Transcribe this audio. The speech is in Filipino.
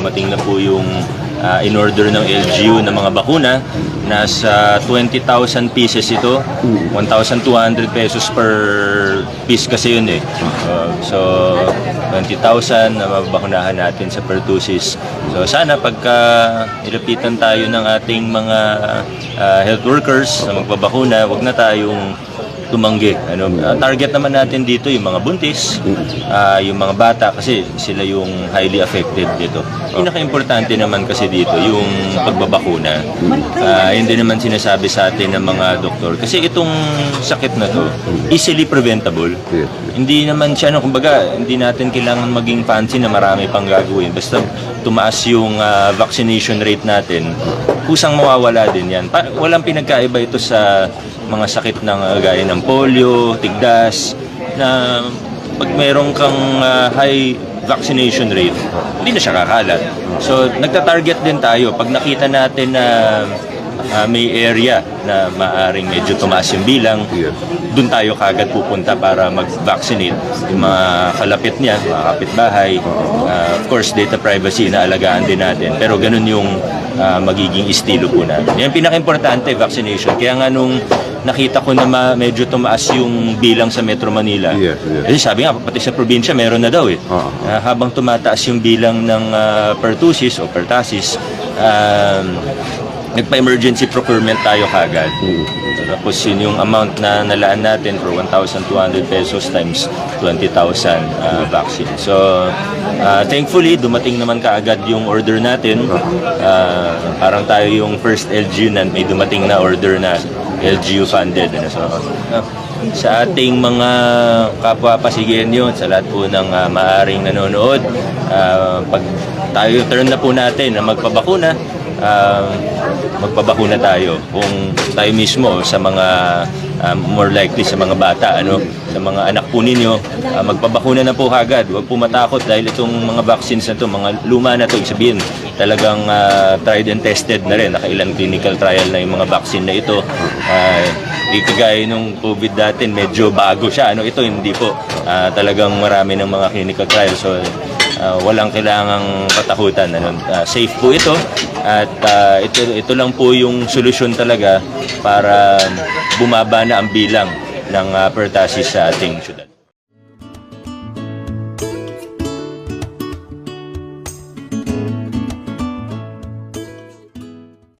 dumating na po yung ah, in-order ng LGU ng mga bakuna. Nasa 20,000 pieces ito. 1,200 pesos per piece kasi yun eh. Uh, so, 20,000 na mabakunahan natin sa pertussis. So, sana pagka nilapitan tayo ng ating mga ah, health workers na magbabakuna, wag na tayong tumanggi. Ano, ah, target naman natin dito yung mga buntis, ah, yung mga bata kasi sila yung highly affected dito. Pinaka-importante naman kasi dito yung pagbabakuna. Ah, hindi naman sinasabi sa atin ng mga doktor kasi itong sakit na to easily preventable. Hindi naman siya, no, kumbaga, hindi natin kailangan maging fancy na marami pang gagawin. Basta tumaas yung ah, vaccination rate natin, kusang mawawala din yan. Pa- walang pinagkaiba ito sa mga sakit ng ah, gaya ng polio, tigdas, na pag meron kang ah, high vaccination rate, hindi na siya kakalat. So, nagta-target din tayo. Pag nakita natin na ah, may area na maaring medyo tumaas yung bilang, doon tayo kagad pupunta para mag-vaccinate yung mga kalapit niya, mga kapitbahay. Uh, of course, data privacy na alagaan din natin. Pero ganun yung uh, magiging estilo po natin. Yan pinaka-importante, vaccination. Kaya nga nung nakita ko na ma- medyo tumaas yung bilang sa Metro Manila, Yes, yes. kasi sabi nga, pati sa probinsya meron na daw eh. Oo. Uh, habang tumataas yung bilang ng uh, pertussis o pertussis, um, nagpa-emergency procurement tayo kagad. Tapos yun yung amount na nalaan natin for 1,200 pesos times 20,000 uh, vaccine. So, uh, thankfully, dumating naman kaagad yung order natin. Uh, parang tayo yung first LGU na may dumating na order na LGU funded. Ano. So, uh, sa ating mga kapwa Pasigenyo, sa lahat po ng uh, maaring nanonood, uh, pag tayo turn na po natin na magpabakuna, uh, magpabakuna tayo. Kung tayo mismo sa mga um, more likely sa mga bata ano sa mga anak po ninyo uh, magpabakuna na po agad huwag po matakot dahil itong mga vaccines na to mga luma na to sabihin talagang uh, tried and tested na rin. Nakailang clinical trial na yung mga vaccine na ito. Uh, di kagaya nung COVID dati medyo bago siya. Ano ito hindi po. Uh, talagang marami ng mga clinical trials. So Ah, walang kailangang katakutan. Ano, Ah, safe po ito at ah, ito, ito lang po yung solusyon talaga para bumaba na ang bilang ng uh, pertasis sa ating syudad.